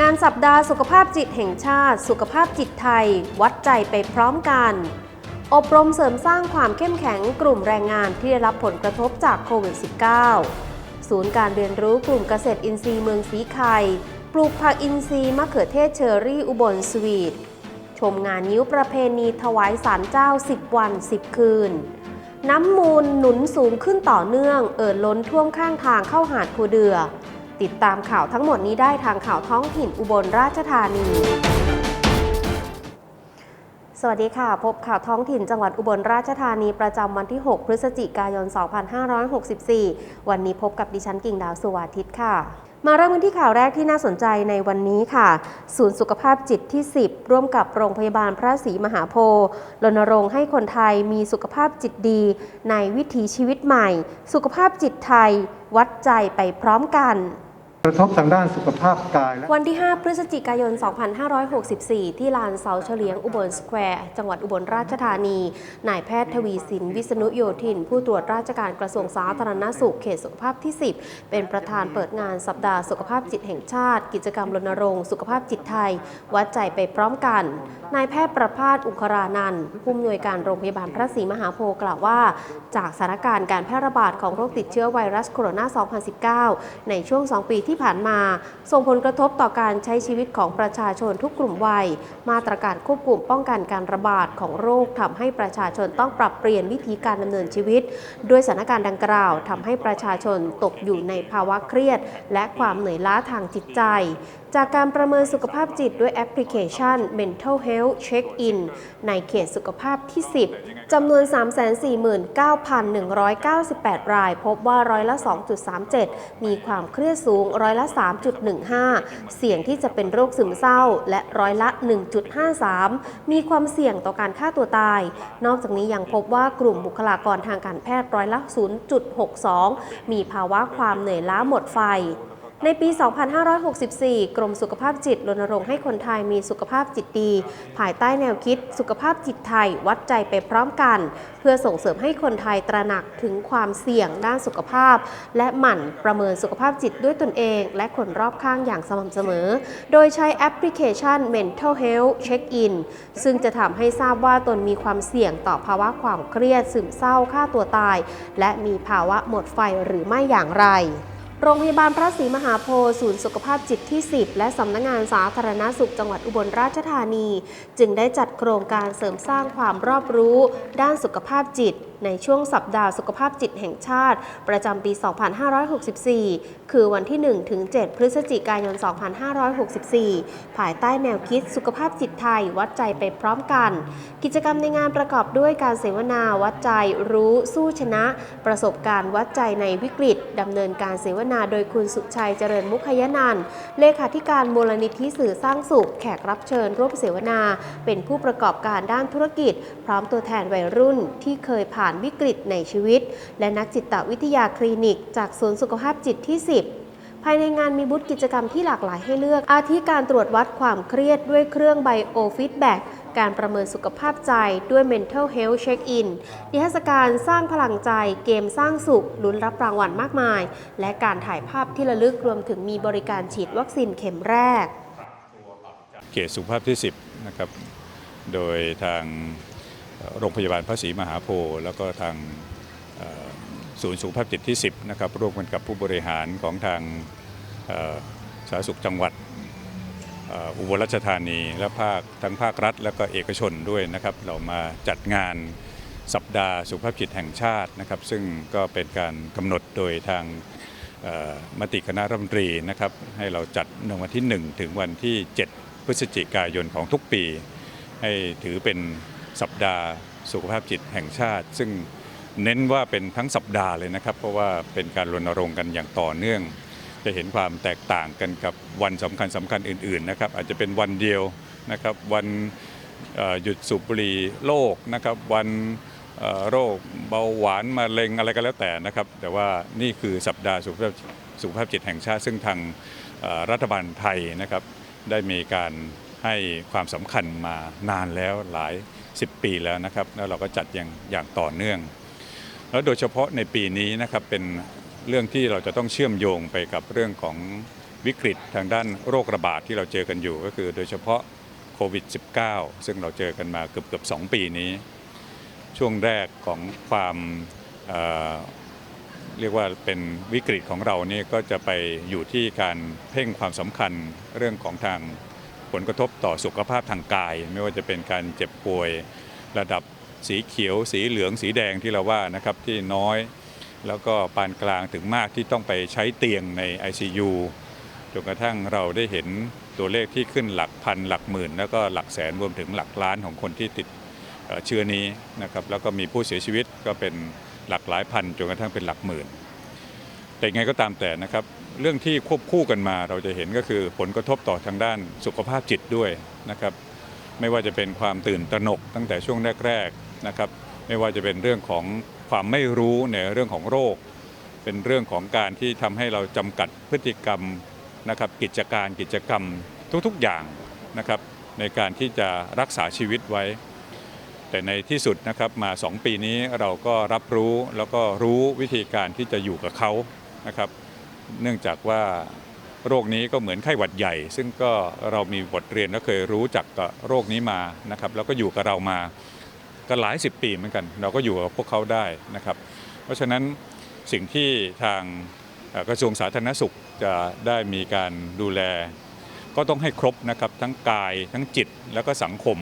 งานสัปดาห์สุขภาพจิตแห่งชาติ สุขภาพจิตไทย วัดใจไปพร้อมกัน อบรมเสริมสร้างความเข้มแข็งกลุ่มแรงงานที่ได้รับผลกระทบจากโควิด -19 ศูนย์การเรียนรู้กลุ่มเกษตรอินทรีย์เมืองสีไข่ปลูกผักอินทรีย์มะเขือเทศเชอรี่อุบลสวีท ชมงานนิ้วประเพณีถวายสารเจ้า 10 วัน 10 คืน น้ำมูลหนุนสูงขึ้นต่อเนื่อง เอ่อล้นท่วมข้างทางเข้าหาดคูเดือ ติดตามข่าวทั้งหมดนี้ได้ทางข่าวท้องถิ่นอุบลราชธานี สวัสดีค่ะ พบข่าวท้องถิ่นจังหวัดอุบลราชธานีประจำวันที่ 6 พฤศจิกายน 2564 วันนี้พบกับดิฉันกิ่งดาวสุวาทิตค่ะ มาเริ่มกันที่ข่าวแรกที่น่าสนใจในวันนี้ค่ะ ศูนย์สุขภาพจิตที่ 10 ร่วมกับโรงพยาบาลพระศรีมหาโพธิ์รณรงค์ให้คนไทยมีสุขภาพจิตดี ในวิถีชีวิตใหม่ สุขภาพจิตไทย วัดใจไปพร้อมกัน กระทบทางด้านสุขภาพกายและวันที่ 5 พฤศจิกายน 2564 ที่ลานเสาเฉลียงอุบลสแควร์ จังหวัดอุบลราชธานี นายแพทย์ทวีสิน วิษณุโยธิน ผู้ตรวจราชการกระทรวงสาธารณสุขเขตสุขภาพที่ 10 เป็นประธานเปิดงานสัปดาห์สุขภาพจิตแห่งชาติ กิจกรรมรณรงค์สุขภาพจิตไทย วัดใจไปพร้อมกัน นายแพทย์ประภาสอุครานันท์ผู้อำนวยการโรงพยาบาลพระศรีมหาโพธิ์กล่าวว่า จากสถานการณ์การแพร่ระบาดของโรคติดเชื้อไวรัสโคโรนา 2019 ในช่วง 2 ปีที่ที่ผ่านมา ส่งผลกระทบต่อการใช้ชีวิตของประชาชนทุกกลุ่มวัย มาตรการควบคุมป้องกันการระบาดของโรคทำให้ประชาชนต้องปรับเปลี่ยนวิธีการดำเนินชีวิต ด้วยสถานการณ์ดังกล่าวทำให้ประชาชนตกอยู่ในภาวะเครียด และความเหนื่อยล้าทางจิตใจ จากการประเมินสุขภาพจิตด้วยแอปพลิเคชัน Mental Health Check-in ในเขตสุขภาพที่ 10 จำนวน 349,198 ราย พบว่าร้อยละ 2.37 มีความเครียดสูงร้อยละ 3.15 เสี่ยงที่จะเป็นโรคซึมเศร้า และร้อยละ 1.53 มีความเสี่ยงต่อการฆ่าตัวตาย นอกจากนี้ยังพบว่ากลุ่มบุคลากรทางการแพทย์ร้อยละ 0.62 มีภาวะความเหนื่อยล้าหมดไฟ ในปี 2564 กรมสุขภาพจิตรณรงค์ให้คนไทยมีสุขภาพจิตดี ภายใต้แนวคิดสุขภาพจิตไทยวัดใจไปพร้อมกัน เพื่อส่งเสริมให้คนไทยตระหนักถึงความเสี่ยงด้านสุขภาพ และหมั่นประเมินสุขภาพจิตด้วยตนเอง และคนรอบข้างอย่างสม่ำเสมอ โดยใช้แอปพลิเคชัน Mental Health Check-in ซึ่งจะทำให้ทราบว่าตนมีความเสี่ยงต่อภาวะความเครียด ซึมเศร้าฆ่าตัวตาย และมีภาวะหมดไฟหรือไม่อย่างไร โรงพยาบาลพระศรีมหาโพธิ์ศูนย์สุขภาพจิตที่ 10 และสำนักงานสาธารณสุขจังหวัดอุบลราชธานี จึงได้จัดโครงการเสริมสร้างความรอบรู้ ด้านสุขภาพจิต ในช่วงสัปดาห์สุขภาพจิตแห่งชาติ ประจำปี 2564 คือวันที่ 1 ถึง 7 พฤศจิกายน 2564 ภายใต้แนวคิดสุขภาพจิตไทย วัดใจไปพร้อมกัน กิจกรรมในงานประกอบด้วยการเสวนาวัดใจรู้สู้ชนะ ประสบการณ์วัดใจในวิกฤตดำเนินการเสวนาโดยคุณสุชัยเจริญมุขยนันเลขาธิการมูลนิธิสื่อสร้างสุข แขกรับเชิญร่วมเสวนา เป็นผู้ประกอบการด้านธุรกิจ พร้อมตัวแทนวัยรุ่นที่เคยผ่านวิกฤตในชีวิต และนักจิตวิทยาคลินิก จากศูนย์สุขภาพจิตที่ 10ภายในงานมีบูธกิจกรรมที่หลากหลายให้เลือก อาทิการตรวจวัดความเครียดด้วยเครื่องไบโอฟีดแบ็กการประเมินสุขภาพใจด้วย Mental Health Check-in นิทรรศการสร้างพลังใจ เกมสร้างสุข ลุ้นรับรางวัลมากมาย และการถ่ายภาพที่ระลึกรวมถึงมีบริการฉีดวัคซีนเข็มแรกเขตสุขภาพที่ 10 นะครับ โดยทาง โรงพยาบาลพระศรีมหาโพธิ์แล้วก็ทางศูนย์สุขภาพจิตที่ 10 นะครับ ร่วมกันกับผู้บริหารของทางสาธารณสุขจังหวัดอุบลราชธานีและภาคทั้งภาครัฐ และก็เอกชนด้วยนะครับ เรามาจัดงานสัปดาห์สุขภาพจิตแห่งชาตินะครับ ซึ่งก็เป็นการกำหนดโดยทางมติคณะรัฐมนตรีนะครับ ให้เราจัดในวันที่ 1 ถึงวันที่ 7 พฤศจิกายนของทุกปี ให้ถือเป็น สัปดาห์ สุขภาพจิตแห่งชาติ ซึ่งเน้นว่าเป็นทั้งสัปดาห์เลยนะครับ เพราะว่าเป็นการรณรงค์กันอย่างต่อเนื่อง จะเห็นความแตกต่างกันกับวันสำคัญสำคัญอื่นๆนะครับอาจจะเป็นวันเดียวนะครับวันหยุดสูบบุหรี่โลกนะครับวันโรคเบาหวานมะเร็งอะไรก็แล้วแต่นะครับ แต่ว่านี่คือสัปดาห์สุขภาพสุขภาพจิตแห่งชาติ ซึ่งทางรัฐบาลไทยนะครับได้มีการให้ความสำคัญมานานแล้วหลาย 10 ปีแล้วนะครับ แล้วเราก็จัดอย่างอย่างต่อเนื่อง แล้วโดยเฉพาะในปีนี้นะครับเป็นเรื่องที่เราจะต้องเชื่อมโยงไปกับเรื่องของวิกฤตทางด้านโรคระบาดที่เราเจอกันอยู่ ก็คือโดยเฉพาะโควิด -19 ซึ่งเราเจอกันมาเกือบเกือบสองปีนี้ ช่วงแรกของความเเรียกว่าเป็นวิกฤตของเรานี่ก็จะไปอยู่ที่การเพ่งความสำคัญเรื่องของทาง ผลกระทบต่อสุขภาพทางกาย ไม่ว่าจะเป็นการเจ็บป่วยระดับสีเขียว สีเหลือง สีแดงที่เราว่านะครับที่น้อย แล้วก็ปานกลางถึงมากที่ต้องไปใช้เตียงใน ICU จนกระทั่งเราได้เห็นตัวเลขที่ขึ้นหลักพันหลักหมื่น แล้วก็หลักแสนรวมถึงหลักล้านของคนที่ติดเชื้อนี้นะครับแล้วก็มีผู้เสียชีวิตก็เป็นหลักหลายพันจนกระทั่งเป็นหลักหมื่น แต่ไงก็ตามแต่นะครับ เรื่องที่ควบคู่กันมาเราจะเห็นก็คือผลกระทบต่อทางด้านสุขภาพจิตด้วยนะครับไม่ว่าจะเป็นความตื่นตระหนกตั้งแต่ช่วงแรกๆนะครับไม่ว่าจะเป็นเรื่องของความไม่รู้ในเรื่องของโรค เป็นเรื่องของการที่ทำให้เราจำกัดพฤติกรรมนะครับกิจการกิจกรรมทุกๆอย่างนะครับในการที่จะรักษาชีวิตไว้ แต่ในที่สุดนะครับมา 2 ปีนี้เราก็รับรู้แล้วก็รู้วิธีการที่จะอยู่กับเขานะครับ เนื่องจากว่าโรคนี้ก็เหมือนไข้หวัดใหญ่ ซึ่งก็เรามีบทเรียนและเคยรู้จักกับโรคนี้มานะครับ แล้วก็อยู่กับเรามาก็หลายสิบปีเหมือนกัน เราก็อยู่กับพวกเขาได้นะครับ เพราะฉะนั้นสิ่งที่ทางกระทรวงสาธารณสุขจะได้มีการดูแล ก็ต้องให้ครบนะครับทั้งกายทั้งจิตแล้วก็สังคม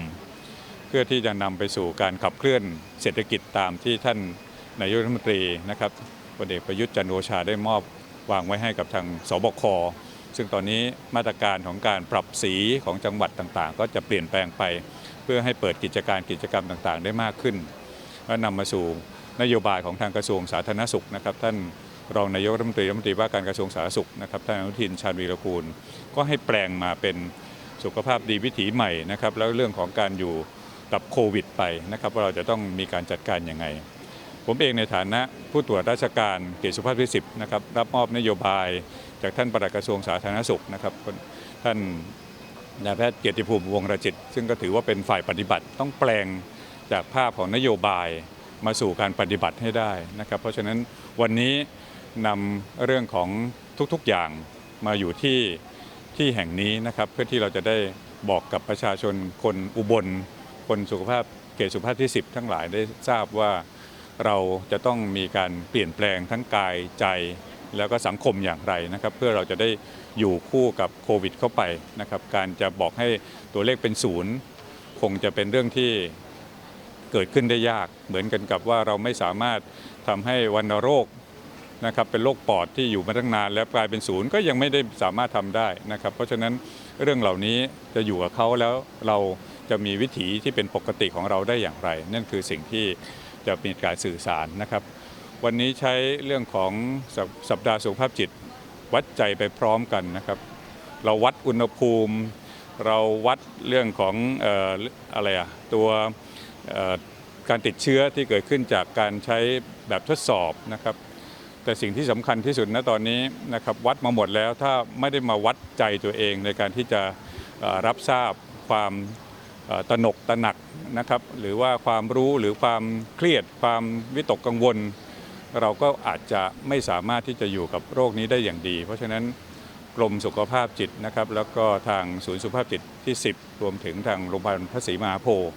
เพื่อที่จะนำไปสู่การขับเคลื่อนเศรษฐกิจตามที่ท่านนายกรัฐมนตรีนะครับพลเอกประยุทธ์จันโอชาได้มอบ วางไว้ให้กับทางสบค ซึ่งตอนนี้มาตรการของการปรับสีของจังหวัดต่างๆ ก็จะเปลี่ยนแปลงไป เพื่อให้เปิดกิจการกิจกรรมต่างๆ ได้มากขึ้น และนำมาสู่นโยบายของทางกระทรวงสาธารณสุขนะครับ ท่านรองนายกรัฐมนตรีรัฐมนตรีว่าการกระทรวงสาธารณสุขนะครับท่านอนุทินชาญวีรกูล ก็ให้แปลงมาเป็นสุขภาพดีวิถีใหม่นะครับแล้วเรื่องของการอยู่กับโควิดไปนะครับว่าเราจะต้องมีการจัดการยังไง ผมเองในฐานะผู้ตรวจราชการเขตสุภาพที่10นะครับรับมอบนโยบายจากท่านปลัดกระทรวงสาธารณสุขนะครับท่านนายแพทย์เกียรติภูมิวงศ์รจิต ซึ่งก็ถือว่าเป็นฝ่ายปฏิบัติต้องแปลงจากภาพของนโยบายมาสู่การปฏิบัติให้ได้นะครับ เพราะฉะนั้นวันนี้นำเรื่องของทุกๆอย่างมาอยู่ที่ที่แห่งนี้นะครับ เพื่อที่เราจะได้บอกกับประชาชนคนอุบล คนสุขภาพเขตสุขภาพที่ 10 ทั้งหลายได้ทราบว่า เราจะต้องมีการเปลี่ยนแปลงทั้งกายใจ แล้วก็สังคมอย่างไรนะครับ เพื่อเราจะได้อยู่คู่กับโควิดเข้าไปนะครับ การจะบอกให้ตัวเลขเป็นศูนย์คงจะเป็นเรื่องที่เกิดขึ้นได้ยาก เหมือนกันกับว่าเราไม่สามารถทำให้วัณโรคนะครับเป็นโรคปอดที่อยู่มาตั้งนาน แล้วกลายเป็นศูนย์ก็ยังไม่ได้สามารถทำได้นะครับ เพราะฉะนั้นเรื่องเหล่านี้จะอยู่กับเขาแล้วเราจะมีวิถีที่เป็นปกติของเราได้อย่างไร นั่นคือสิ่งที่ จะมีการสื่อสารนะครับ วันนี้ใช้เรื่องของสสัปดาห์สุขภาพจิตวัดใจไปพร้อมกันนะครับ เราวัดอุณหภูมิ เราวัดเรื่องของอออะไรอะตัวการติดเชื้อที่เกิดขึ้นจากการใช้แบบทดสอบนะครับ แต่สิ่งที่สำคัญที่สุดณตอนนี้นะครับวัดมาหมดแล้วถ้าไม่ได้มาวัดใจตัวเองในการที่จะรับทราบความตระหนกตระหนัก นะครับหรือว่าความรู้หรือความเครียด ความวิตกกังวล เราก็อาจจะไม่สามารถที่จะอยู่กับโรคนี้ได้อย่างดี เพราะฉะนั้นกรมสุขภาพจิตนะครับ แล้วก็ทางศูนย์สุขภาพจิตที่ 10 รวมถึงทางโรงพยาบาลพระศรีมหาโพธิ์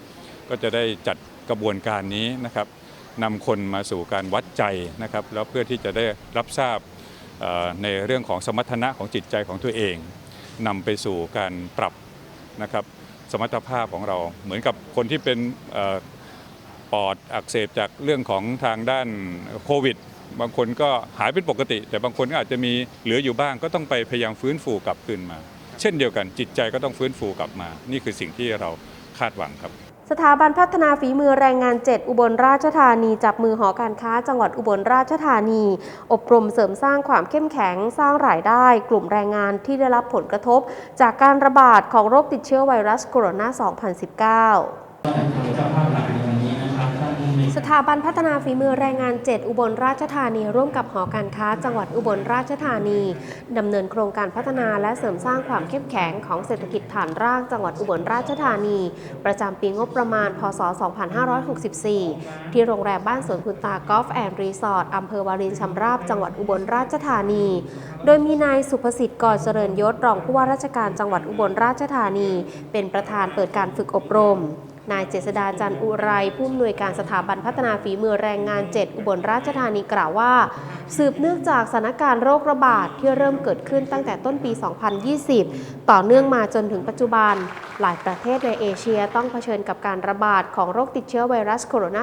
ก็จะได้จัดกระบวนการนี้นะครับนำคนมาสู่การวัดใจนะครับ แล้วเพื่อที่จะได้รับทราบในเรื่องของสมรรถนะของจิตใจของตัวเองนำไปสู่การปรับนะครับ สมรรถภาพของเรา เหมือนกับคนที่เป็นอปอดอักเสบจากเรื่องของทางด้านโควิด บางคนก็หายเป็นปกติ แต่บางคนก็อาจจะมีเหลืออยู่บ้าง ก็ต้องไปพยายามฟื้นฟูกลับคืนมา เช่นเดียวกันจิตใจก็ต้องฟื้นฟูกลับมา นี่คือสิ่งที่เราคาดหวังครับ สถาบันพัฒนาฝีมือแรงงาน 7 อุบลราชธานี จับมือหอการค้า จังหวัดอุบลราชธานี อบรมเสริมสร้างความเข้มแข็งสร้างรายได้ กลุ่มแรงงานที่ได้รับผลกระทบ จากการระบาดของโรคติดเชื้อไวรัสโคโรนา 2019 สถาบันพัฒนาฝีมือแรงงาน 7 อุบลราชธานี ร่วมกับหอการค้า จังหวัดอุบลราชธานีดำเนินโครงการพัฒนาและเสริมสร้างความเข้มแข็งของเศรษฐกิจฐานรากจังหวัดอุบลราชธานี ประจำปีงบประมาณ พศ 2564 ที่โรงแรมบ้านสวนคุณตากอล์ฟแอนด์รีสอร์ทอำเภอวารินชำราบจังหวัดอุบลราชธานี โดยมีนายสุภสิทธิ์ก่อเจริญยศรองผู้ว่าราชการจังหวัดอุบลราชธานี เป็นประธานเปิดการฝึกอบรม นายเจษดาจันอุไรผู้อำนวยการสถาบันพัฒนาฝีมือแรงงาน 7 อุบลราชธานีกล่าวว่า สืบเนื่องจากสถานการณ์โรคระบาดที่เริ่มเกิดขึ้นตั้งแต่ต้นปี 2020 ต่อเนื่องมาจนถึงปัจจุบัน หลายประเทศในเอเชียต้องเผชิญกับการระบาดของโรคติดเชื้อไวรัสโคโรน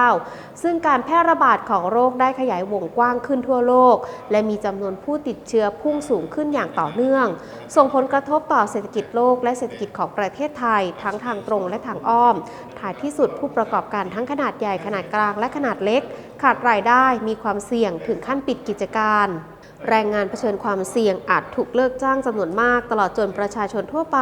า 2019 ซึ่งการแพร่ระบาดของโรคได้ขยายวงกว้างขึ้นทั่วโลก และมีจำนวนผู้ติดเชื้อพุ่งสูงขึ้นอย่างต่อเนื่อง ส่งผลกระทบต่อเศรษฐกิจโลกและเศรษฐกิจของประเทศไทย ทั้งทางตรงและทางอ้อมท้ายที่สุดผู้ประกอบการทั้งขนาดใหญ่ขนาดกลางและขนาดเล็ก ขาดรายได้มีความเสี่ยงถึงขั้นปิดกิจการ แรงงานเผชิญความเสี่ยงอาจถูกเลิกจ้างจำนวนมาก ตลอดจนประชาชนทั่วไป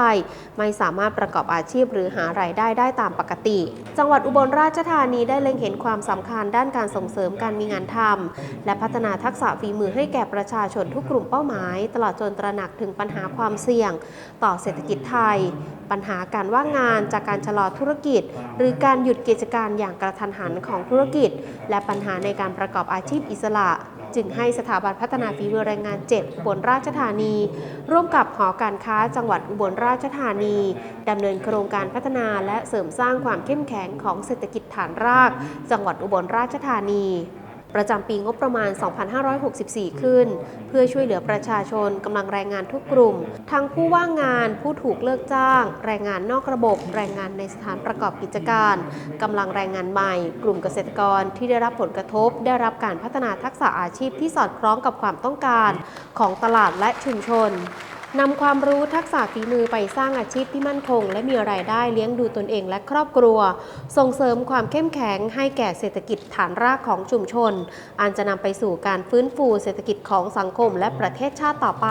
ไม่สามารถประกอบอาชีพหรือหารายได้ได้ตามปกติ จังหวัดอุบลราชธานีได้เล็งเห็นความสำคัญด้านการส่งเสริมการมีงานทำและพัฒนาทักษะฝีมือให้แก่ประชาชนทุกกลุ่มเป้าหมาย ตลอดจนตระหนักถึงปัญหาความเสี่ยง ต่อเศรษฐกิจไทย ปัญหาการว่างงานจากการชะลอธุรกิจ หรือการหยุดกิจการอย่างกระทันหันของธุรกิจ และปัญหาในการประกอบอาชีพอิสระ จึงให้สถาบันพัฒนาฝีมือแรงงาน 7 อุบลราชธานี ร่วมกับหอการค้าจังหวัดอุบลราชธานีดำเนินโครงการพัฒนาและเสริมสร้างความเข้มแข็งของเศรษฐกิจฐานราก จังหวัดอุบลราชธานี ประจำปีงบประมาณ 2564 ขึ้น เพื่อช่วยเหลือประชาชนกำลังแรงงานทุกกลุ่ม ทั้งผู้ว่างงาน ผู้ถูกเลิกจ้าง แรงงานนอกระบบ แรงงานในสถานประกอบกิจการกำลังแรงงานใหม่ กลุ่มเกษตรกรที่ได้รับผลกระทบ ได้รับการพัฒนาทักษะอาชีพที่สอดคล้องกับความต้องการ ของตลาดและชุมชน นำความรู้ทักษะฝีมือไปสร้างอาชีพที่มั่นคง และมีรายได้เลี้ยงดูตนเองและครอบครัว ส่งเสริมความเข้มแข็งให้แก่เศรษฐกิจฐานรากของชุมชน อันจะนำไปสู่การฟื้นฟูเศรษฐกิจของสังคมและประเทศชาติต่อไป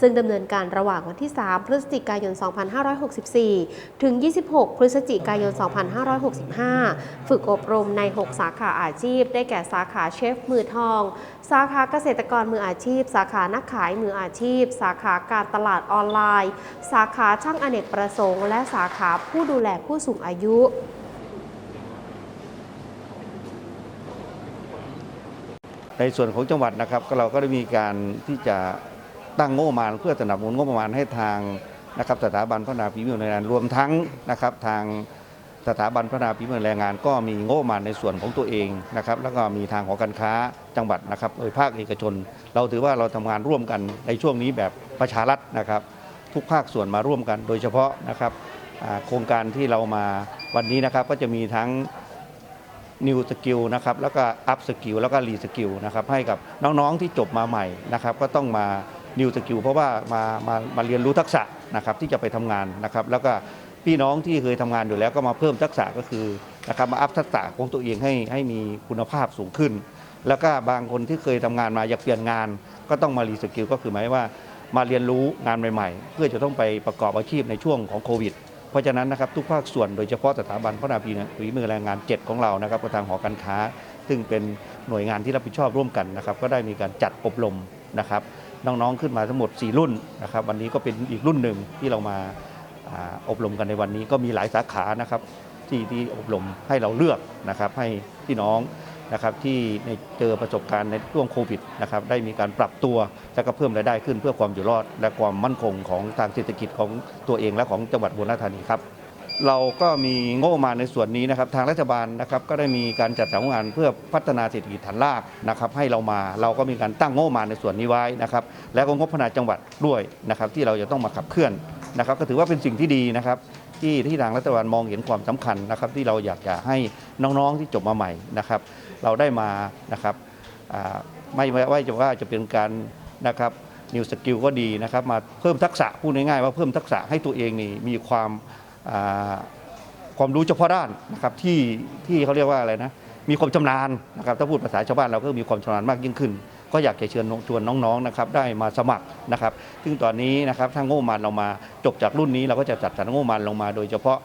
ซึ่งดำเนินการระหว่างวันที่ 3 พฤศจิกายน 2564 ถึง 26 พฤศจิกายน 2565 ฝึกอบรมใน 6 สาขาอาชีพ ได้แก่สาขาเชฟมือทอง สาขาเกษตรกรมืออาชีพ สาขานักขายมืออาชีพ สาขาการตลาดออนไลน์ สาขาช่างอเนกประสงค์ และสาขาผู้ดูแลผู้สูงอายุในส่วนของจังหวัดนะครับก็เราก็ได้มีการที่จะตั้งงบประมาณ เพื่อสนับสนุนงบประมาณให้ทางนะครับสถาบันพัฒนาฝีมือแรงงานรวมทั้งนะครับทางสถาบันพัฒนาฝีมือแรงงาน ก็มีงบประมาณในส่วนของตัวเองนะครับแล้วก็มีทางของการค้าจังหวัดนะครับโดยภาคเอกชน เราถือว่าเราทำงานร่วมกันในช่วงนี้แบบ ประชารัฐนะครับ ทุกภาคส่วนมาร่วมกัน โดยเฉพาะนะครับโครงการที่เรามาวันนี้นะครับก็จะมีทั้งนิวสกิลนะครับแล้วก็อัพสกิลแล้วก็รีสกิลนะครับให้กับน้องๆที่จบมาใหม่นะครับก็ต้องมานิวสกิลเพราะว่ามามามาเรียนรู้ทักษะนะครับที่จะไปทำงานนะครับแล้วก็พี่น้องที่เคยทำงานอยู่แล้วก็มาเพิ่มทักษะก็คือนะครับมาอัพทักษะของตัวเองให้ให้มีคุณภาพสูงขึ้น แล้วก็บางคนที่เคยทำงานมาอยากเปลี่ยนงานก็ต้องมารีสกิลก็คือหมายว่า มาเรียนรู้งานใหม่ๆ เพื่อจะต้องไปประกอบอาชีพในช่วงของโควิด เพราะฉะนั้นนะครับทุกภาคส่วนโดยเฉพาะสถาบันพัฒนาฝีมือแรงงาน 7 ของเรานะครับกับทางหอการค้า ซึ่งเป็นหน่วยงานที่รับผิดชอบร่วมกันนะครับก็ได้มีการจัดอบรมนะครับน้องๆขึ้นมาทั้งหมด 4 รุ่นนะครับวันนี้ก็เป็นอีกรุ่นหนึ่งที่เรามาอ่าอบรมกันในวันนี้ก็มีหลายสาขานะครับที่ที่อบรมให้เราเลือกนะครับให้พี่น้อง นะครับที่ในเจอประสบการณ์ในช่วงโควิดนะครับได้มีการปรับตัวและก็เพิ่มรายได้ขึ้นเพื่อความอยู่รอด และความมั่นคงของทางเศรษฐกิจของตัวเองและของจังหวัดอุบลราชธานีครับเราก็มีงบประมาณในส่วนนี้นะครับทางรัฐบาลนะครับก็ได้มีการจัดสรรงานเพื่อพัฒนาเศรษฐกิจฐานรากนะครับให้เรามาเราก็มีการตั้งงบประมาณในส่วนนี้ไว้นะครับแล้วก็งบพัฒนาจังหวัดด้วยนะครับที่เราจะต้องมาขับเคลื่อนนะครับก็ถือว่าเป็นสิ่งที่ดีนะครับที่ที่ทางรัฐบาลมองเห็นความสำคัญนะครับที่เราอยากจะให้น้องๆที่จบมาใหม่นะครับ เราได้มานะครับไม่ไว่าจะว่าจะเป็นการนะครับนิวสกิลก็ดีนะครับ มาเพิ่มทักษะพูดง่ายๆว่าเพิ่มทักษะให้ตัวเองนี่มีความความรู้เฉพาะด้านนะครับที่ที่เขาเรียกว่าอะไรนะมีความชำนาญนะครับถ้าพูดภาษาชาวบ้านเราก็มีความชำนาญมากยิ่งขึ้น ก็อยากจะเชิญชวนน้องๆนะครับได้มาสมัครนะครับ ซึ่งตอนนี้นะครับทางงบมาณเรามาจบจากรุ่นนี้เราก็จะจัดสรรงบมาณลงมา โดยเฉพาะ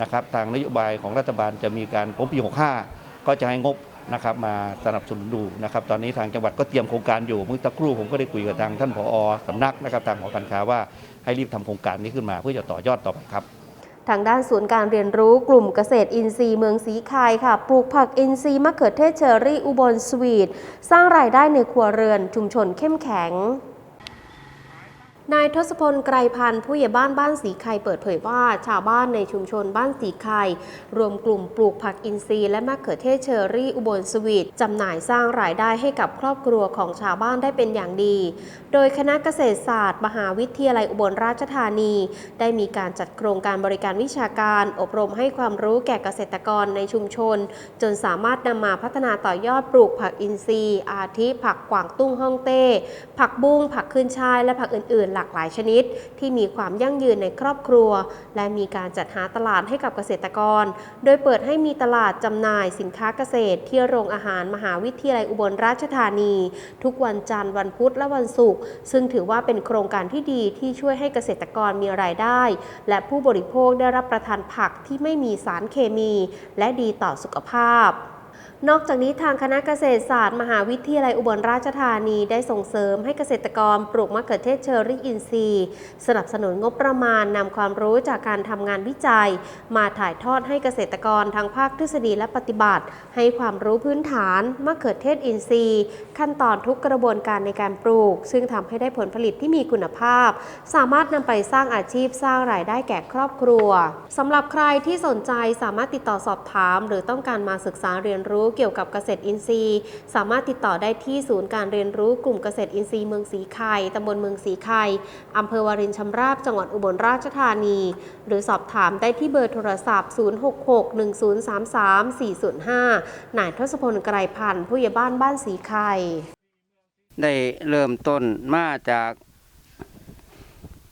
นะครับทางนโยบายของรัฐบาลจะมีการผมปี 65 ก็จะให้งบ นะครับมาสนับสนุนดูนะครับ ตอนนี้ทางจังหวัดก็เตรียมโครงการอยู่เมื่อสักครู่ผมก็ได้คุยกับทางท่านผอสำนักนะครับทางหอการค้าว่าให้รีบทำโครงการนี้ขึ้นมาเพื่อจะต่อยอดต่อไปครับทางด้านศูนย์การเรียนรู้กลุ่มเกษตรอินทรีย์เมืองสีคายค่ะ ปลูกผักอินทรีย์มะเขือเทศเชอรี่อุบลสวีท สร้างรายได้ในครัวเรือนชุมชนเข้มแข็ง นายทศพลไกรพันธ์ผู้ใหญ่บ้านบ้านสีไข่เปิดเผยว่า ชาวบ้านในชุมชนบ้านสีไข่รวมกลุ่มปลูกผักอินทรีย์และมะเขือเทศเชอรี่อุบลสวีทจำหน่ายสร้างรายได้ให้กับครอบครัวของชาวบ้านได้เป็นอย่างดี โดยคณะเกษตรศาสตร์ มหาวิทยาลัยอุบลราชธานี ได้มีการจัดโครงการบริการวิชาการ อบรมให้ความรู้แก่เกษตรกรในชุมชน จนสามารถนำมาพัฒนาต่อยอดปลูกผักอินทรีย์ อาทิผักกวางตุ้งฮ่องเต้ ผักบุ้งผักขึ้นช่ายและผักอื่นๆหลากหลายชนิด ที่มีความยั่งยืนในครอบครัว และมีการจัดหาตลาดให้กับเกษตรกร โดยเปิดให้มีตลาดจำหน่ายสินค้าเกษตร ที่โรงอาหารมหาวิทยาลัยอุบลราชธานี ทุกวันจันทร์วันพุธและวันศุกร์ซึ่งถือว่าเป็นโครงการที่ดีที่ช่วยให้เกษตรกรมีรายได้ และผู้บริโภคได้รับประทานผักที่ไม่มีสารเคมี และดีต่อสุขภาพ นอกจากนี้ทางคณะเกษตรศาสตร์ มหาวิทยาลัยอุบลราชธานีได้ส่งเสริมให้เกษตรกรปลูกมะเขือเทศเชอรี่อินทรีย์ สนับสนุนงบประมาณนำความรู้จากการทำงานวิจัย มาถ่ายทอดให้เกษตรกรทางภาคทฤษฎีและปฏิบัติ ให้ความรู้พื้นฐานมะเขือเทศอินทรีย์ ขั้นตอนทุกกระบวนการในการปลูก ซึ่งทำให้ได้ผลผลิตที่มีคุณภาพ สามารถนำไปสร้างอาชีพสร้างรายได้แก่ครอบครัวสำหรับใครที่สนใจสามารถติดต่อสอบถาม หรือต้องการมาศึกษาเรียนรู้เกี่ยวกับเกษตรอินทรีย์ สามารถติดต่อได้ที่ศูนย์การเรียนรู้กลุ่มเกษตรอินทรีย์เมืองสีไข่ตำบลเมืองสีไข่อำเภอวารินชำราบจังหวัดอุบลราชธานี หรือสอบถามได้ที่เบอร์โทรศัพท์ 0661033405นายทศพลไกรพันธ์ผู้ใหญ่บ้านบ้านสีไข่ได้เริ่มต้นมาจาก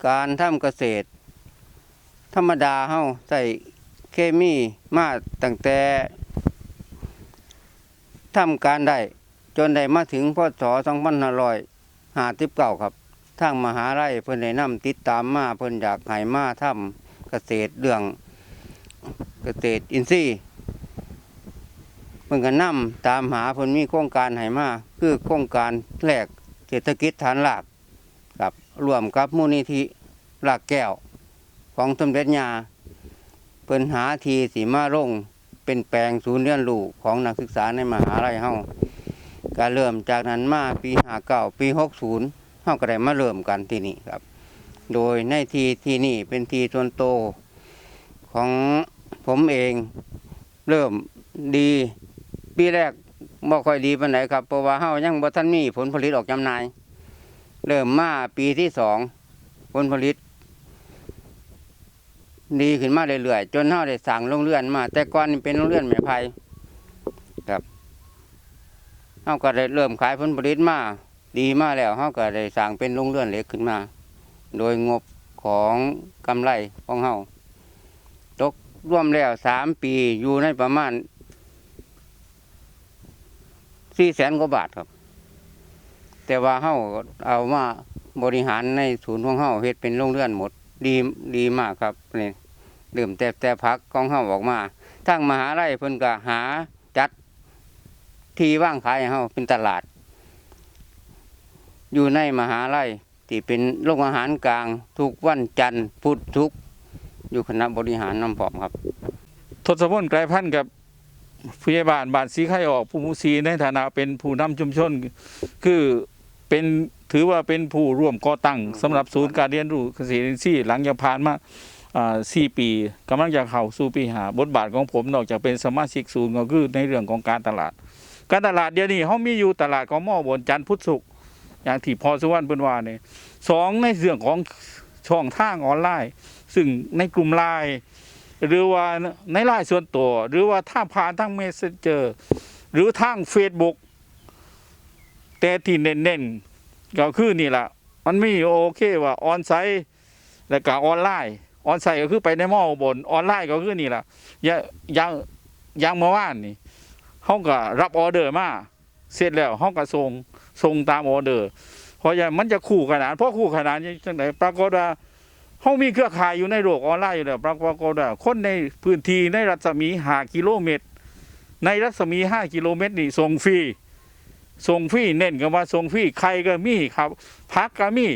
การทำเกษตร ธรรมดาเฮาใส่เคมีมาตั้งแต่ ทำการได้จนได้มาถึงพศ2559ครับทางมหาลัยเพิ่นได้นำติดตามมาเพิ่นอยากให้มาทำเกษตรเรื่องเกษตรอินทรีย์เพิ่นก็นำตามหาเพิ่นมีโครงการให้มาคือโครงการแรกเศรษฐกิจฐานรากกับรวมกับมูลนิธิรากแก้วของสมเด็จยาเพิ่นหาทีสีมาลง เป็นแปลงศูนย์เรียนรู้ของนักศึกษาในมหาลัยเฮาก็เริ่มจากนั้นมาปี59ปี60เฮาก็ได้มาเริ่มกันที่นี่ครับ โดยในทีที่นี่เป็นทีส่วนโตของผมเองเริ่มดีปีแรกบ่ค่อยดีปานไหนครับเพราะว่าเฮายังบ่ทันมีผลผลิตออกจำหน่าย เริ่มมาปีที่สองผลผลิต ดีขึ้นมาเรื่อยๆจนเฮาได้สั่งโรงเรือนมา แต่ก่อนนี่เป็นโรงเรือนไม้ไผ่ครับเฮาก็ได้เริ่มขายผลผลิตมาดีมาแล้วเฮาก็ได้สั่งเป็นโรงเรือนเล็กขึ้นมา โดยงบของกำไรของเฮาตกร่วมแล้วสามปีอยู่ในประมาณสี่แสนกว่าบาทครับ แต่ว่าเฮาเอามาบริหารในศูนย์ของเฮาเฮ็ดเป็นโรงเรือนหมด ดีดีมากครับนี่ดื่มแต่แต่พักของเฮาออกมาทางมหาลัยเพิ่นก็หาจัดที่ว่างขายให้เฮาเป็นตลาด อยู่ในมหาลัยที่เป็นโรงอาหารกลางทุกวันจันทร์พุธทุก อยู่คณะบริหารน้ำผอมครับ ทศพลไกรพันธ์กับผู้ใหญ่บ้านบ้านสีไข่ออกผู้มุสีในฐานะเป็นผู้นำชุมชน คือเป็น ถือว่าเป็นผู้ร่วมก่อตั้งสำหรับศูนย์การเรียนรู้เกษตรอินทรีย์หลังจากผ่านมาอ่าสี่ปีกำลังจะเข้าสู่ปีหาบทบาทของผมนอกจากเป็นสมาชิกศูนย์ก็คือในเรื่องของการตลาด การตลาดเดี๋ยวนี้เขามีอยู่ตลาดของหม้อบนจันทร์พุทธศุกร์อย่างที่พอสุวรรณเพิ่นว่าเนี่ยสองในเรื่องของช่องทางออนไลน์ ซึ่งในกลุ่มไลน์หรือว่าในไลน์ส่วนตัว หรือว่าถ้าผ่านทางเมสเซนเจอร์หรือทาง Facebook แต่ที่เน้นๆ ก็คือนี่แหละมันมีโอเคว่าออนไซต์แล้วก็ออนไลน์ออนไซต์ก็คือไปในมอบนออนไลน์ก็คือนี่แหละย่างย่างย่างเมื่อวานนี่เขาก็รับออเดอร์มาเสร็จแล้วเขาก็ส่งส่งตามออเดอร์ เพราะอย่างมันจะคู่ขนานเพราะคู่ขนานจังไหนปรากฏว่าเขามีเครือข่ายอยู่ในโลกออนไลน์อยู่แล้วปรากฏว่าคนในพื้นที่ในรัศมีหากิโลเมตร ในรัศมี5กิโลเมตรนี่ส่งฟรี ส่งฟรีเน้นกันว่าส่งฟรีใครก็มีครับพักก็มี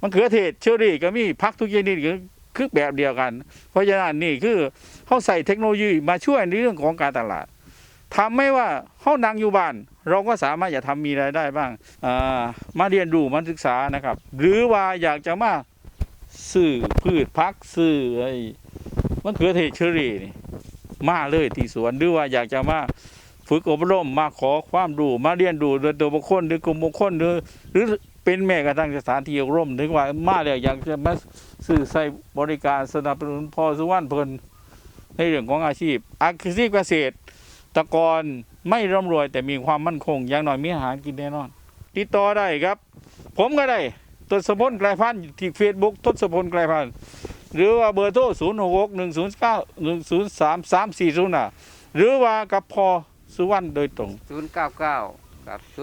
มันเขือเทศเชอรี่ก็มีพักทุกชนิดก็คือแบบเดียวกัน เพราะฉะนั้นนี่คือเขาใส่เทคโนโลยีมาช่วยในเรื่องของการตลาดทำไม่ว่าเขานั่งอยู่บ้าน เราก็สามารถจะทำมีรายได้บ้างามาเรียนรู้มาศึกษานะครับ หรือว่าอยากจะมาซื้อพืชพักซื้อไอ้มะเขือเทศเชอรี่นี่มาเลยที่สวนหรือว่าอยากจะมา ฝึกอบรมมาขอความรู้มาเรียนรู้โดยตัวบุคคลหรือกลุ่มบุคคลหรือหรือเป็นแม่กระทั่งสถานที่อบรมถึงว่ามาแล้วอยากจะมาสื่อใส่บริการสนับสนุนพอสุวรรณเพลินในเรื่องของอาชีพอาชีพเกษตรตะกอนไม่ร่ำรวยแต่มีความมั่นคงอย่างน้อยมีอาหารกินแน่นอน ติดต่อได้ครับ ผมก็ได้ทศพลไกลพันธ์ที่เฟซบุ๊กทศพลไกลพันธ์หรือว่าเบอร์โทร 0 6 6 1 0 9 1 0 3 3 4 0น่ะหรือว่ากับพอ สุวรรณโดยตรง 099 กับ 001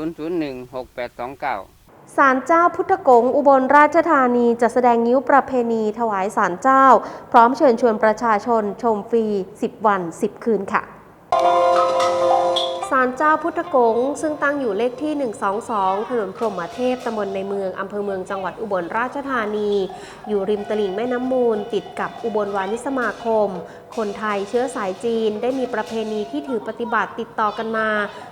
6829ศาลเจ้าพุทธกงอุบลราชธานีจะแสดงนิ้วประเพณีถวายศาลเจ้า พร้อมเชิญชวนประชาชนชมฟรี 10 วัน 10 คืนค่ะ ศาลเจ้าพุทธกง ซึ่งตั้งอยู่เลขที่ 122 ถนนพรหมเทพตำบลในเมือง อำเภอเมืองจังหวัดอุบลราชธานี อยู่ริมตลิ่งแม่น้ำมูล ติดกับอุบลวานิสมาคม คนไทยเชื้อสายจีนได้มีประเพณีที่ถือปฏิบัติติดต่อกันมา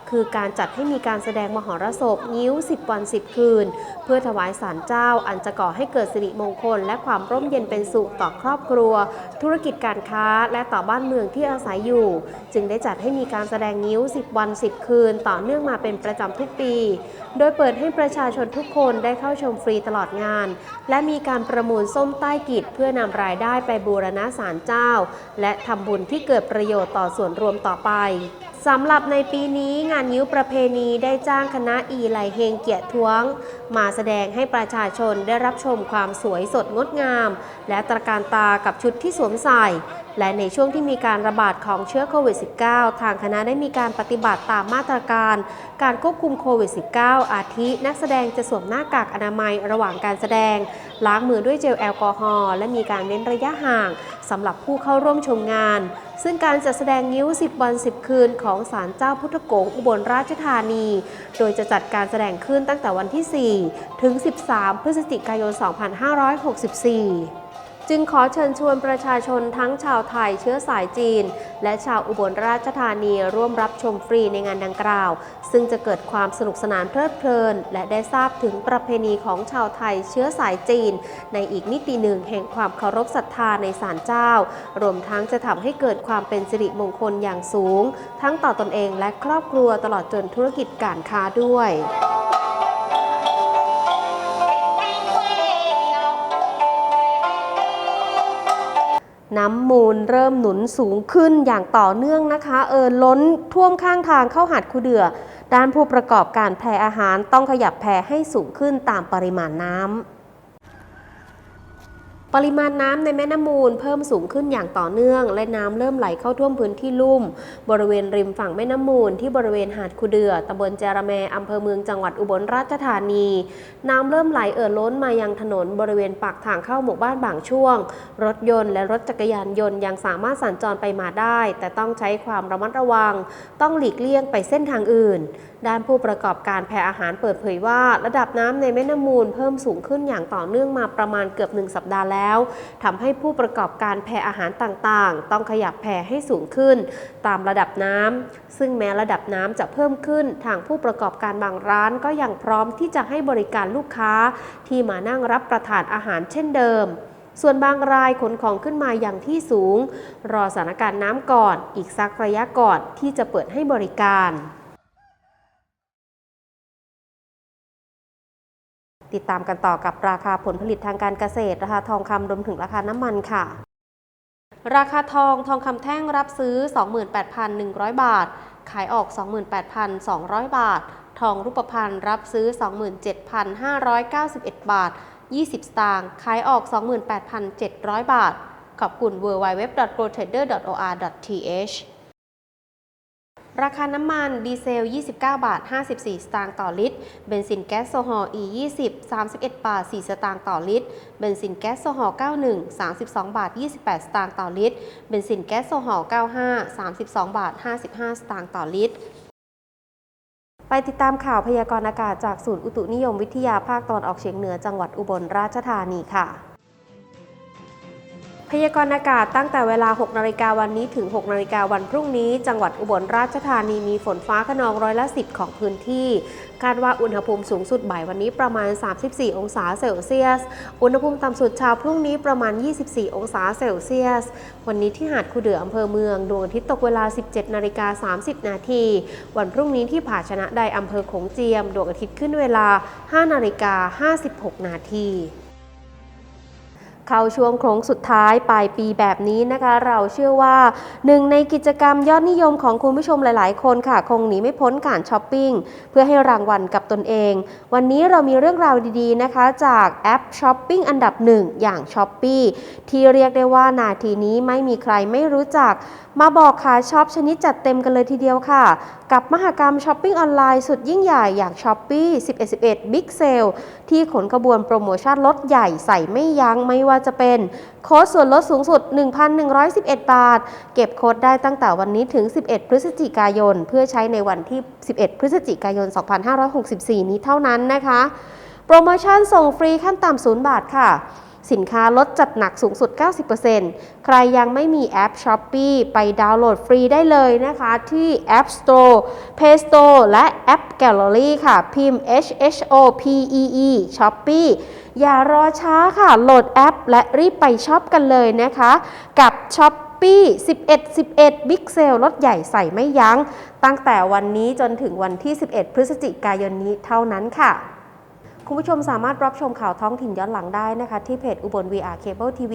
คือการจัดให้มีการแสดงมหรสพงิ้ว 10 วัน 10 คืน เพื่อถวายสารเจ้าอันจะก่อให้เกิดสิริมงคล และความร่มเย็นเป็นสุขต่อครอบครัว ธุรกิจการค้าและต่อบ้านเมืองที่อาศัยอยู่ จึงได้จัดให้มีการแสดงงิ้ว 10 วัน10 คืน ต่อเนื่องมาเป็นประจำทุกปี โดยเปิดให้ประชาชนทุกคนได้เข้าชมฟรีตลอดงาน และมีการประมูลส้มใต้กิจเพื่อนำรายได้ไปบูรณะศาลเจ้า และทำบุญที่เกิดประโยชน์ต่อส่วนรวมต่อไปสำหรับในปีนี้งานยิ้วประเพณีได้จ้างคณะอีไหลเฮงเกียรติท้วง มาแสดงให้ประชาชนได้รับชมความสวยสดงดงาม และตระการตากับชุดที่สวมใส่ และในช่วงที่มีการระบาดของเชื้อโควิด -19 ทางคณะได้มีการปฏิบัติตามมาตรการ การควบคุมโควิด -19 อาทินักแสดงจะสวมหน้ากากอนามัยระหว่างการแสดง ล้างมือด้วยเจลแอลกอฮอล์และมีการเว้นระยะห่างสำหรับผู้เข้าร่วมชมงาน ซึ่งการจัดแสดงงิ้ว 10 วัน 10 คืนของศาลเจ้าพุทธโกงอุบลราชธานี โดยจะจัดการแสดงขึ้นตั้งแต่วันที่ 4 ถึง 13 พฤศจิกายน 2564 จึงขอเชิญชวนประชาชนทั้งชาวไทยเชื้อสายจีน และชาวอุบลราชธานีร่วมรับชมฟรีในงานดังกล่าว ซึ่งจะเกิดความสนุกสนานเพลิดเพลิน และได้ทราบถึงประเพณีของชาวไทยเชื้อสายจีน ในอีกมิติหนึ่งแห่งความเคารพศรัทธาในศาลเจ้า รวมทั้งจะทำให้เกิดความเป็นสิริมงคลอย่างสูง ทั้งต่อตนเองและครอบครัวตลอดจนธุรกิจการค้าด้วย น้ำมูลเริ่มหนุนสูงขึ้นอย่างต่อเนื่องนะคะ เอินล้นท่วมข้างทางเข้าหาดคูเดือ ด้านผู้ประกอบการแพรอาหารต้องขยับแพรให้สูงขึ้นตามปริมาณน้ำ ปริมาณน้ำในแม่น้ำมูลเพิ่มสูงขึ้นอย่างต่อเนื่อง และน้ำเริ่มไหลเข้าท่วมพื้นที่ลุ่ม บริเวณริมฝั่งแม่น้ำมูลที่บริเวณหาดคูเดือตำบลจระแมอำเภอเมืองจังหวัดอุบลราชธานี น้ำเริ่มไหลเอ่อล้นมายังถนนบริเวณปากทางเข้าหมู่บ้านบางช่วง รถยนต์และรถจักรยานยนต์ยังสามารถสัญจรไปมาได้ แต่ต้องใช้ความระมัดระวัง ต้องหลีกเลี่ยงไปเส้นทางอื่น ด้านผู้ประกอบการแพรอาหารเปิดเผยว่า ระดับน้ำในแม่น้ำมูลเพิ่มสูงขึ้นอย่างต่อเนื่องมาประมาณเกือบหนึ่งสัปดาห์แล้วทำให้ผู้ประกอบการแพรอาหารต่างๆ ต้องขยับแพรให้สูงขึ้น ตามระดับน้ำซึ่งแม้ระดับน้ำจะเพิ่มขึ้น ทางผู้ประกอบการบางร้านก็ยังพร้อมที่จะให้บริการลูกค้าที่มานั่งรับประทานอาหารเช่นเดิมส่วนบางรายขนของขึ้นมาอย่างที่สูง รอสถานการณ์น้ำก่อน อีกสักระยะก่อนที่จะเปิดให้บริการ ติดตามกันต่อกับราคาผลผลิตทางการเกษตร ราคาทองคำรวมถึงราคาน้ำมันค่ะ ราคาทองทองคำแท่งรับซื้อ 28,100 บาท ขายออก 28,200 บาท ทองรูปพรรณรับซื้อ 27,591 บาท 20 สตางค์ ขายออก 28,700 บาท ขอบคุณ www.protrader.or.th ราคาน้ำมันดีเซล 29 บาท 54 สตางค์ต่อลิตร เบนซินแก๊สโซฮอล์ E20 31 บาท 4 สตางค์ต่อลิตร เบนซินแก๊สโซฮอล์ 91 32 บาท 28 สตางค์ต่อลิตร เบนซินแก๊สโซฮอล์ 95 32 บาท 55 สตางค์ต่อลิตร ไปติดตามข่าวพยากรณ์อากาศจากศูนย์อุตุนิยมวิทยาภาคตะวันออกเฉียงเหนือจังหวัดอุบลราชธานีค่ะ พยากรณ์อากาศตั้งแต่เวลา 6 นาฬิกาวันนี้ถึง 6 นาฬิกาวันพรุ่งนี้ จังหวัดอุบลราชธานีมีฝนฟ้าขนองร้อยละ 10 ของพื้นที่ คาดว่าอุณหภูมิสูงสุดบ่ายวันนี้ประมาณ 34 องศาเซลเซียส อุณหภูมิต่ำสุดเช้าพรุ่งนี้ประมาณ 24 องศาเซลเซียส วันนี้ที่หาดคูเดืออำเภอเมืองดวงอาทิตย์ตกเวลา 17 นาฬิกา 30 นาที วันพรุ่งนี้ที่ผาชนะใดอำเภอโขงเจียม ดวงอาทิตย์ขึ้นเวลา 5 นาฬิกา 56 นาที เข้าช่วงโค้งสุดท้ายปลายปีแบบนี้นะคะ เราเชื่อว่าหนึ่งในกิจกรรมยอดนิยมของคุณผู้ชมหลาย ๆ คนค่ะ คงหนีไม่พ้นการช้อปปิ้งเพื่อให้รางวัลกับตนเอง วันนี้เรามีเรื่องราวดีๆนะคะจากแอปช้อปปิ้งอันดับหนึ่งอย่าง s h อ p e e ที่เรียกได้ว่านาทีนี้ไม่มีใครไม่รู้จัก มาบอกขาช็อปชนิดจัดเต็มกันเลยทีเดียวค่ะ กับมหกรรมช้อปปิ้งออนไลน์สุดยิ่งใหญ่อย่าง s h อ p e e 11 11 Big Sale ที่ขนขบวนโปรโมชั่นลดใหญ่ใส่ไม่ยั้งไม่ว่าจะเป็นโค้ดส่วนลดสูงสุด 1,111 บาท เก็บโค้ดได้ตั้งแต่วันนี้ถึง 11 พฤศจิกายน เพื่อใช้ในวันที่ 11 พฤศจิกายน 2564 นี้เท่านั้นนะคะ โปรโมชั่นส่งฟรีขั้นต่ำ 0 บาทค่ะ สินค้าลดจัดหนักสูงสุด 90%ใครยังไม่มีแอป s h อ p e e ไปดาวน์โหลดฟรีได้เลยนะคะ ที่ App Store Play Store และ App Gallery ค่ะ พิมพ์ H H O P E E Shopee อย่ารอช้าค่ะ โหลดแอป และรีบไปช็อปกันเลยนะคะ กับ s h o p e e 11 11 Big Sale ลดใหญ่ใส่ไม่ยัง้ง ตั้งแต่วันนี้จนถึงวันที่ 11 พฤศจิกายนนี้เท่านั้นค่ะ คุณผู้ชมสามารถรับชมข่าวท้องถิ่นย้อนหลังได้นะคะ ที่เพจอุบล VR Cable TV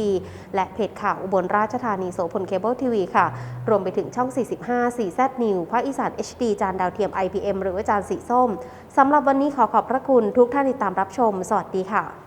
และเพจข่าวอุบลราชธานีโสพลเคเบิลทีวีค่ะ รวมไปถึงช่อง 45 4 Z New ภาคอีสาน HD จานดาวเทียม IPM หรือว่าจานสีส้มสำหรับวันนี้ขอขอบพระคุณทุกท่านที่ตามรับชม สวัสดีค่ะ